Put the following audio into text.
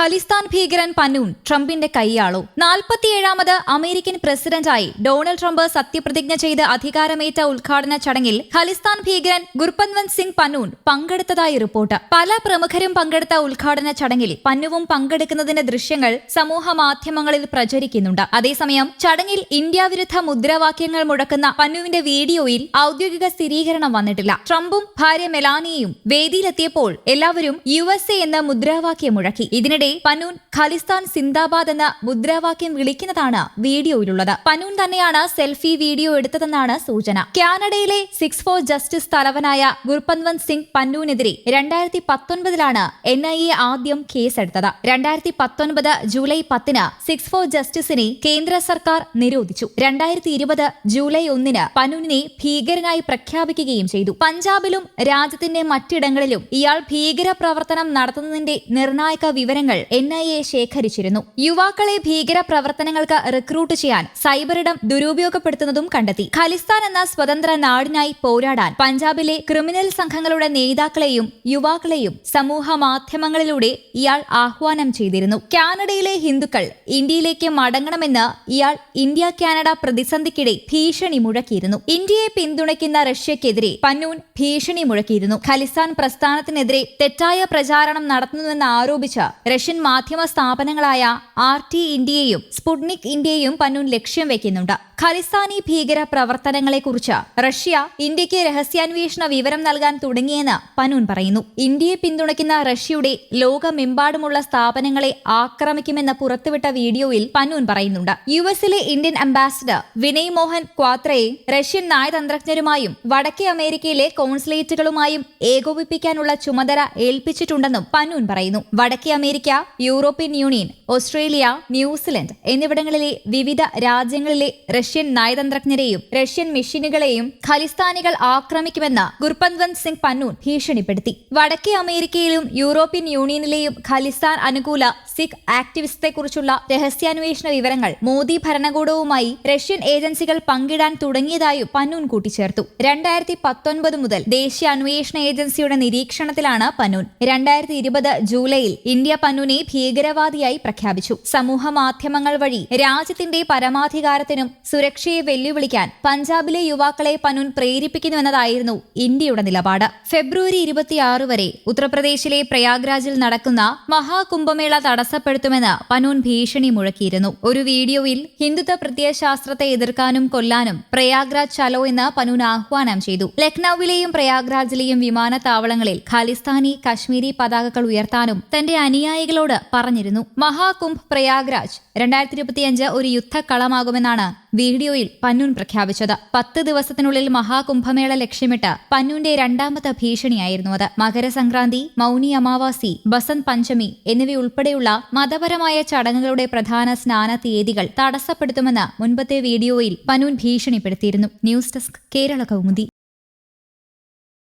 ഖലിസ്ഥാൻ ഭീകരൻ പന്നൂൻ ട്രംപിന്റെ കൈയാളു. നാൽപ്പത്തിയേഴാമത് അമേരിക്കൻ പ്രസിഡന്റായി ഡൊണാൾഡ് ട്രംപ് സത്യപ്രതിജ്ഞ ചെയ്ത് അധികാരമേറ്റ ഉദ്ഘാടന ചടങ്ങിൽ ഖലിസ്ഥാൻ ഭീകരൻ ഗുർപൻവന്ത് സിംഗ് പന്നൂൻ പങ്കെടുത്തതായി റിപ്പോർട്ട്. പല പ്രമുഖരും പങ്കെടുത്ത ഉദ്ഘാടന ചടങ്ങിൽ പന്നുവും പങ്കെടുക്കുന്നതിന്റെ ദൃശ്യങ്ങൾ സമൂഹ മാധ്യമങ്ങളിൽ പ്രചരിക്കുന്നുണ്ട്. അതേസമയം ചടങ്ങിൽ ഇന്ത്യ വിരുദ്ധ മുദ്രാവാക്യങ്ങൾ മുഴക്കുന്ന പന്നുവിന്റെ വീഡിയോയിൽ ഔദ്യോഗിക സ്ഥിരീകരണം വന്നിട്ടില്ല. ട്രംപും ഭാര്യ മെലാനിയയും വേദിയിലെത്തിയപ്പോൾ എല്ലാവരും യു എസ് എ എന്ന മുദ്രാവാക്യം മുഴക്കി. ഇതിനിടെ പനൂൻ ഖാലിസ്ഥാൻ സിന്ദാബാദ് എന്ന മുദ്രാവാക്യം വിളിക്കുന്നതാണ് വീഡിയോയിലുള്ളത്. പനൂൻ തന്നെയാണ് സെൽഫി വീഡിയോ എടുത്തതെന്നാണ് സൂചന. കാനഡയിലെ സിക്സ് ഫോർ ജസ്റ്റിസ് തലവനായ ഗുർപന്വന്ത് സിംഗ് പന്നൂനെതിരെ രണ്ടായിരത്തി പത്തൊൻപതിലാണ് എൻ ഐ എ ആദ്യം കേസെടുത്തത്. രണ്ടായിരത്തി പത്തൊൻപത് ജൂലൈ പത്തിന് സിക്സ് ഫോർ ജസ്റ്റിസിനെ കേന്ദ്ര സർക്കാർ നിരോധിച്ചു. രണ്ടായിരത്തി ഇരുപത് ജൂലൈ ഒന്നിന് പനൂനിനെ ഭീകരനായി പ്രഖ്യാപിക്കുകയും ചെയ്തു. പഞ്ചാബിലും രാജ്യത്തിന്റെ മറ്റിടങ്ങളിലും ഇയാൾ ഭീകര പ്രവർത്തനം നടത്തുന്നതിന്റെ നിർണായക വിവരങ്ങൾ എൻ ഐ എ ശേഖരിച്ചിരുന്നു. യുവാക്കളെ ഭീകര പ്രവർത്തനങ്ങൾക്ക് റിക്രൂട്ട് ചെയ്യാൻ സൈബറിടം ദുരുപയോഗപ്പെടുത്തുന്നതും കണ്ടെത്തി. ഖലിസ്ഥാൻ എന്ന സ്വതന്ത്ര നാടിനായി പോരാടാൻ പഞ്ചാബിലെ ക്രിമിനൽ സംഘങ്ങളുടെ നേതാക്കളെയും യുവാക്കളെയും സമൂഹ മാധ്യമങ്ങളിലൂടെ ഇയാൾ ആഹ്വാനം ചെയ്തിരുന്നു. കാനഡയിലെ ഹിന്ദുക്കൾ ഇന്ത്യയിലേക്ക് മടങ്ങണമെന്ന് ഇയാൾ ഇന്ത്യ കാനഡ പ്രതിസന്ധിക്കിടെ ഭീഷണി മുഴക്കിയിരുന്നു. ഇന്ത്യയെ പിന്തുണയ്ക്കുന്ന റഷ്യക്കെതിരെ പന്നൂൻ ഭീഷണി മുഴക്കിയിരുന്നു. ഖലിസ്ഥാൻ പ്രസ്ഥാനത്തിനെതിരെ തെറ്റായ പ്രചാരണം നടത്തുന്നുവെന്ന് ആരോപിച്ച് റഷ്യൻ മാധ്യമ സ്ഥാപനങ്ങളായ ആർ ടി ഇന്ത്യയും സ്പുട്നിക് ഇന്ത്യയും പന്നൂൻ ലക്ഷ്യം വെക്കുന്നുണ്ട്. ഖലിസ്ഥാനി ഭീകര പ്രവർത്തനങ്ങളെക്കുറിച്ച് റഷ്യ ഇന്ത്യയ്ക്ക് രഹസ്യാന്വേഷണ വിവരം നൽകാൻ തുടങ്ങിയെന്ന് പനൂൻ പറയുന്നു. ഇന്ത്യയെ പിന്തുണയ്ക്കുന്ന റഷ്യയുടെ ലോകമെമ്പാടുമുള്ള സ്ഥാപനങ്ങളെ ആക്രമിക്കുമെന്ന് പുറത്തുവിട്ട വീഡിയോയിൽ പനൂൻ പറയുന്നുണ്ട്. യു എസിലെ ഇന്ത്യൻ അംബാസിഡർ വിനയ് മോഹൻ ക്വാത്രയെ റഷ്യൻ നയതന്ത്രജ്ഞരുമായും വടക്കേ അമേരിക്കയിലെ കോൺസുലേറ്റുകളുമായും ഏകോപിപ്പിക്കാനുള്ള ചുമതല ഏൽപ്പിച്ചിട്ടുണ്ടെന്നും പനൂൻ പറയുന്നു. വടക്കേ America European Union Australia New Zealand എന്നിവിടങ്ങളിലെ വിവിധ രാജ്യങ്ങളിലെ റഷ്യൻ നയതന്ത്രജ്ഞരെയും റഷ്യൻ മെഷീനുകളെയും ഖലിസ്ഥാനികൾ ആക്രമിക്കുമെന്ന് ഗുർപന്ത്വന്ത് സിംഗ് പന്നൂൺ ഭീഷണിപ്പെടുത്തി. വടക്കേ അമേരിക്കയിലും യൂറോപ്യൻ യൂണിയനിലെയും ഖലിസ്ഥാൻ അനുകൂല സിഖ് ആക്ടിവിസ്റ്റത്തെക്കുറിച്ചുള്ള രഹസ്യാന്വേഷണ വിവരങ്ങൾ മോദി ഭരണകൂടവുമായി റഷ്യൻ ഏജൻസികൾ പങ്കിടാൻ തുടങ്ങിയതായും പന്നൂൻ കൂട്ടിച്ചേർത്തു. രണ്ടായിരത്തി പത്തൊൻപത് മുതൽ ദേശീയ അന്വേഷണ ഏജൻസിയുടെ നിരീക്ഷണത്തിലാണ് പന്നൂൻ. രണ്ടായിരത്തി ഇരുപത് ജൂലൈയിൽ ഇന്ത്യ പന്നൂനെ ഭീകരവാദിയായി പ്രഖ്യാപിച്ചു. സമൂഹ മാധ്യമങ്ങൾ വഴി രാജ്യത്തിന്റെ പരമാധികാരത്തിനും സുരക്ഷയെ വെല്ലുവിളിക്കാൻ പഞ്ചാബിലെ യുവാക്കളെ പനുൻ പ്രേരിപ്പിക്കുന്നുവെന്നതായിരുന്നു ഇന്ത്യയുടെ നിലപാട്. ഫെബ്രുവരി ഇരുപത്തിയാറ് വരെ ഉത്തർപ്രദേശിലെ പ്രയാഗ്രാജിൽ നടക്കുന്ന മഹാകുംഭമേള തടസ്സപ്പെടുത്തുമെന്ന് പനൂൻ ഭീഷണി മുഴക്കിയിരുന്നു. ഒരു വീഡിയോയിൽ ഹിന്ദുത്വ പ്രത്യയശാസ്ത്രത്തെ എതിർക്കാനും കൊല്ലാനും പ്രയാഗ്രാജ് ചലോ എന്ന് പനൂൻ ആഹ്വാനം ചെയ്തു. ലക്നൌവിലെയും പ്രയാഗ്രാജിലെയും വിമാനത്താവളങ്ങളിൽ ഖാലിസ്ഥാനി കശ്മീരി പതാകകൾ ഉയർത്താനും തന്റെ അനുയായികളോട് പറഞ്ഞിരുന്നു. മഹാകുംഭ് പ്രയാഗ്രാജ് രണ്ടായിരത്തി ഇരുപത്തിയഞ്ച് ഒരു യുദ്ധക്കളമാകുമെന്നാണ് വീഡിയോയിൽ പന്നൂൻ പ്രഖ്യാപിച്ചത് പത്ത് ദിവസത്തിനുള്ളിൽ മഹാകുംഭമേള ലക്ഷ്യമിട്ട് പന്നൂന്റെ രണ്ടാമത്തെ ഭീഷണിയായിരുന്നു അത്. മകരസംക്രാന്തി മൗനി അമാവാസി ബസന്ത് പഞ്ചമി എന്നിവയുൾപ്പെടെയുള്ള മതപരമായ ചടങ്ങുകളുടെ പ്രധാന സ്നാന തീയതികൾ തടസ്സപ്പെടുത്തുമെന്ന് മുൻപത്തെ വീഡിയോയിൽ Pannun ഭീഷണിപ്പെടുത്തിയിരുന്നു. News desk Kerala Kaumudi.